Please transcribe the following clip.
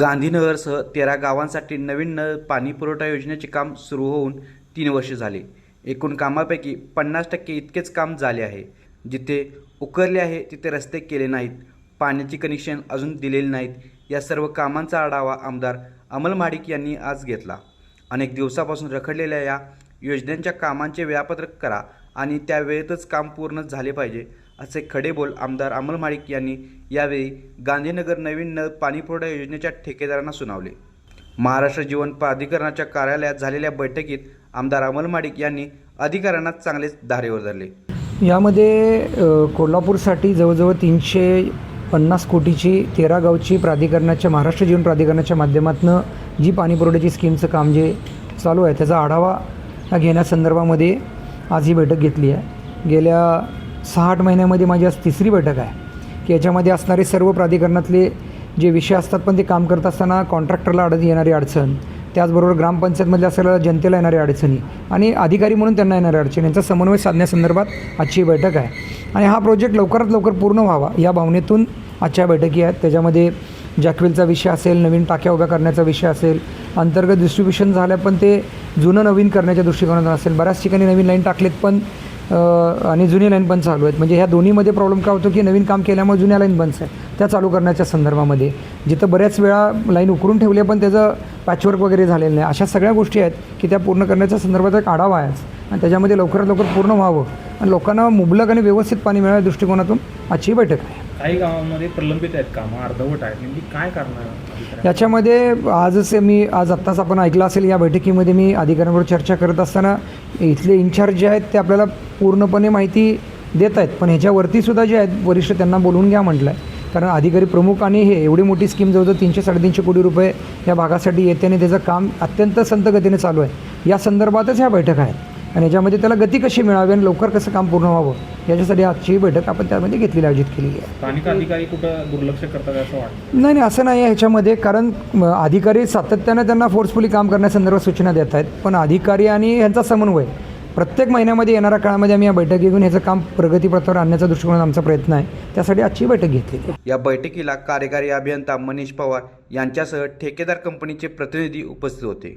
गांधीनगरसह तेरा गावांसाठी नवीन नळ पाणी पुरवठा योजनेचे काम सुरू होऊन तीन वर्षे झाले. एकूण कामापैकी पन्नास टक्के इतकेच काम झाले आहे. जिथे उकरले आहे तिथे रस्ते केले नाहीत. पाण्याची कनेक्शन अजून दिलेली नाहीत. या सर्व कामांचा आढावा आमदार अमल माडिक यांनी आज घेतला. अनेक दिवसापासून रखडलेल्या या योजनांच्या कामांचे वेळापत्रक करा आणि त्या वेळेतच काम पूर्ण झाले पाहिजे असे खडे बोल आमदार अमल माळिक यांनी यावेळी गांधीनगर नवीन नळ पाणीपुरवठा योजनेच्या ठेकेदारांना सुनावले. महाराष्ट्र जीवन प्राधिकरणाच्या कार्यालयात झालेल्या बैठकीत आमदार अमल माडिक यांनी अधिकाऱ्यांना चांगलेच धारेवर धरले यामध्ये कोल्हापूरसाठी जवळजवळ तीनशे पन्नास कोटीची तेरा गावची प्राधिकरणाच्या महाराष्ट्र जीवन प्राधिकरणाच्या माध्यमातून जी पाणीपुरवठ्याची स्कीमचं काम जे चालू आहे त्याचा आढावा घेण्यासंदर्भामध्ये आज ही बैठक घेतली आहे. गेल्या सहा आठ महिन्यामध्ये माझी आज तिसरी बैठक आहे. की याच्यामध्ये असणारे सर्व प्राधिकरणातले जे विषय असतात पण ते काम करत असताना कॉन्ट्रॅक्टरला अडत येणारी अडचण त्याचबरोबर ग्रामपंचायतमधल्या असलेल्या जनतेला येणाऱ्या अडचणी आणि अधिकारी म्हणून त्यांना येणाऱ्या अडचणी. यांचा समन्वय साधण्यासंदर्भात आजची बैठक आहे. आणि हा प्रोजेक्ट लवकरात लवकर पूर्ण व्हावा या भावनेतून आजच्या बैठकी आहेत. त्याच्यामध्ये जॅकवेलचा विषय असेल नवीन टाक्या उभ्या करण्याचा विषय असेल अंतर्गत डिस्ट्रीब्युशन झालं पण ते जुनं नवीन करण्याच्या दृष्टिकोनातून असेल. बऱ्याच ठिकाणी नवीन लाईन टाकलेत पण आणि जुनी लाईन पण चालू आहेत. म्हणजे ह्या दोन्हीमध्ये प्रॉब्लेम काय होतो की नवीन काम केल्यामुळे जुन्या लाईन बंद आहेत. त्या चालू करण्याच्या संदर्भामध्ये. जिथं बऱ्याच वेळा लाईन उकरून ठेवली आहे, पण त्याचं पॅचवर्क वगैरे झालेलं नाही. अशा सगळ्या गोष्टी आहेत की त्या पूर्ण करण्याच्या संदर्भात एक आढावा आहे आणि त्याच्यामध्ये लवकरात लवकर पूर्ण व्हावं. आणि लोकांना मुबलक आणि व्यवस्थित पाणी मिळाव्या दृष्टिकोनातून आजची बैठक आहे. काही गावांमध्ये प्रलंबित आहेत कामं अर्धवट आहेत. नेमकी काय करणार याच्यामध्ये आजच मी आज आत्ताच आपण ऐकलं असेल या बैठकीमध्ये मी अधिकाऱ्यांबरोबर चर्चा करत असताना इथले इन्चार्ज जे आहेत ते आपल्याला पूर्णपणे माहिती देत आहेत. पण ह्याच्यावरती सुद्धा जे आहेत वरिष्ठ त्यांना बोलवून घ्या म्हटलं आहे कारण अधिकारी प्रमुख आणि हे एवढी मोठी स्कीम जवळजवळ तीनशे साडेतीनशे कोटी रुपये या भागासाठी येते आणि त्याचं काम अत्यंत संतगतीने चालू आहे. या संदर्भातच ह्या बैठक आहेत. आणि याच्यामध्ये त्याला गती कशी मिळावी आणि लवकर कसं काम पूर्ण व्हावं याच्यासाठी आजची ही बैठक आपण त्यामध्ये घेतलेली आयोजित केलेली आहे. स्थानिक अधिकारी कुठं दुर्लक्ष करतात असं वाटतं? नाही नाही असं नाही आहे ह्याच्यामध्ये कारण अधिकारी सातत्यानं त्यांना फोर्सफुली काम करण्यासंदर्भात सूचना देत आहेत. पण अधिकारी आणि ह्यांचा समन्वय प्रत्येक महिन्यामध्ये येणाऱ्या काळामध्ये आम्ही या बैठक घेऊन ह्याचं काम प्रगतीपथावर आणण्याचा दृष्टिकोन आमचा प्रयत्न आहे. त्यासाठी आजची बैठक घेतली आहे. या बैठकीला कार्यकारी अभियंता मनीष पवार यांच्यासह ठेकेदार कंपनीचे प्रतिनिधी उपस्थित होते.